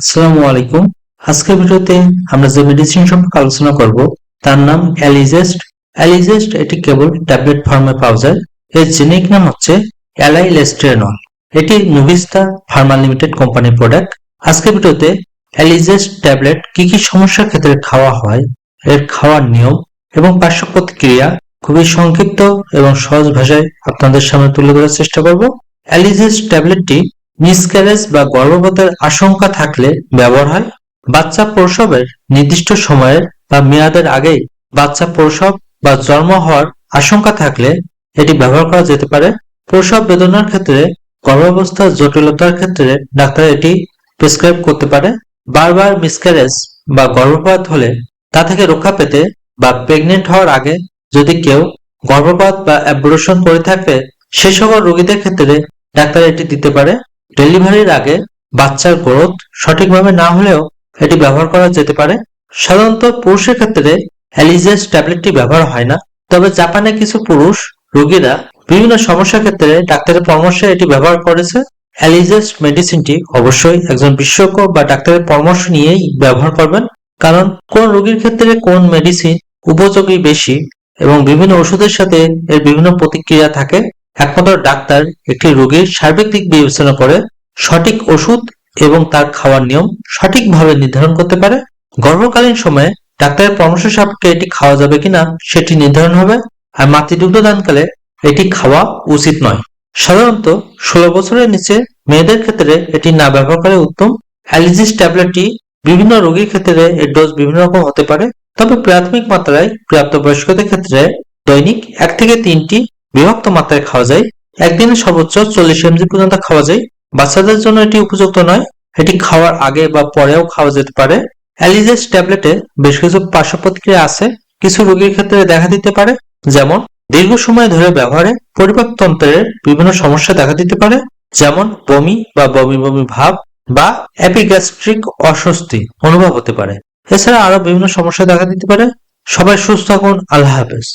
আসসালামু আলাইকুম। আজকের ভিডিওতে আমরা যে মেডিসিন সম্পর্কে আলোচনা করব, তার নাম অ্যালিজেস্ট অ্যালিজেস্ট এটি কেবল ট্যাবলেট ফর্মে পাওয়া যায়। এর জেনেরিক নাম হচ্ছে অ্যালাইলেস্টেরনল এটি নুভিস্তা ফার্মা লিমিটেড কোম্পানির প্রোডাক্ট আজকের ভিডিওতে অ্যালিজেস্ট ট্যাবলেট কি কি সমস্যার ক্ষেত্রে খাওয়া হয়, এর খাওয়ার নিয়ম এবং পার্শ্ব প্রতিক্রিয়া খুবই সংক্ষিপ্ত এবং সহজ ভাষায় আপনাদের সামনে তুলে ধরার চেষ্টা করব। অ্যালিজেস্ট ট্যাবলেটটি মিসক্যারেজ বা গর্ভপাতের আশঙ্কা থাকলে ব্যবহার হয়। বাচ্চা প্রসবের নির্দিষ্ট সময়ের বা মেয়াদের আগেই বাচ্চা প্রসব বা জন্ম হওয়ার আশঙ্কা থাকলে এটি ব্যবহার করা যেতে পারে। প্রসব বেদনার ক্ষেত্রে গর্ভাবস্থার জটিলতার ক্ষেত্রে ডাক্তার এটি প্রেসক্রাইব করতে পারে। বারবার মিসক্যারেজ বা গর্ভপাত হলে তা থেকে রক্ষা পেতে বা প্রেগনেন্ট হওয়ার আগে যদি কেউ গর্ভপাত বা অ্যাবর্শন করে থাকে, সে সকল রোগীদের ক্ষেত্রে ডাক্তার এটি দিতে পারে। ডেলিভারির আগে বাচ্চার গ্রোথ সঠিকভাবে না হলেও এটি ব্যবহার করা যেতে পারে। সাধারণত পুরুষের ক্ষেত্রে অ্যালিজেস ট্যাবলেটটি ব্যবহার হয় না। তবে জাপানে কিছু পুরুষ রোগীরা বিভিন্ন সমস্যার ক্ষেত্রে ডাক্তারের পরামর্শে এটি ব্যবহার করেছে। অ্যালিজেস মেডিসিনটি অবশ্যই একজন বিশেষজ্ঞ বা ডাক্তারের পরামর্শ নিয়েই ব্যবহার করবেন। কারণ কোন রোগীর ক্ষেত্রে কোন মেডিসিন উপযোগী বেশি এবং বিভিন্ন ওষুধের সাথে এর বিভিন্ন প্রতিক্রিয়া থাকে একমাত্র ডাক্তার একটি রোগীর সার্বিক দিক বিবেচনা করে সঠিক ওষুধ এবং তার খাওয়ার নিয়ম সঠিকভাবে নির্ধারণ করতে পারে। গর্ভকালীন সময়ে ডাক্তারের পরামর্শ সাপেক্ষে এটি খাওয়া যাবে কিনা সেটি নির্ধারণ হবে আর মাতৃদুগ্ধ দানকালে এটি খাওয়া উচিত নয়। সাধারণত ষোলো বছরের নিচে মেয়েদের ক্ষেত্রে এটি না ব্যবহার করে উত্তম। অ্যালিজিস ট্যাবলেটটি বিভিন্ন রোগীর ক্ষেত্রে এর ডোজ বিভিন্ন রকম হতে পারে, তবে প্রাথমিক মাত্রায় প্রাপ্তবয়স্কদের ক্ষেত্রে দৈনিক এক থেকে তিনটি বিভক্ত মাত্রায় খাওয়া যায়। একদিনে সর্বোচ্চ চল্লিশ এমজি পর্যন্ত খাওয়া যায়। বাচ্চাদের জন্য এটি উপযুক্ত নয়। এটি খাওয়ার আগে বা পরেও খাওয়া যেতে পারে। অ্যালিজেস ট্যাবলেটে বেশ কিছু পার্শ্ব প্রতিক্রিয়া আছে। কিছু রোগীর ক্ষেত্রে দেখা দিতে পারে, যেমন দীর্ঘ সময় ধরে ব্যবহারে পরিপাকতন্ত্রের বিভিন্ন সমস্যা দেখা দিতে পারে, যেমন বমি বা বমি বমি ভাব বা অ্যাপিগ্যাস্ট্রিক অস্বস্তি অনুভব হতে পারে। এছাড়া আরও বিভিন্ন সমস্যা দেখা দিতে পারে। সবাই সুস্থ থাকুন, আল্লাহ হাফেজ।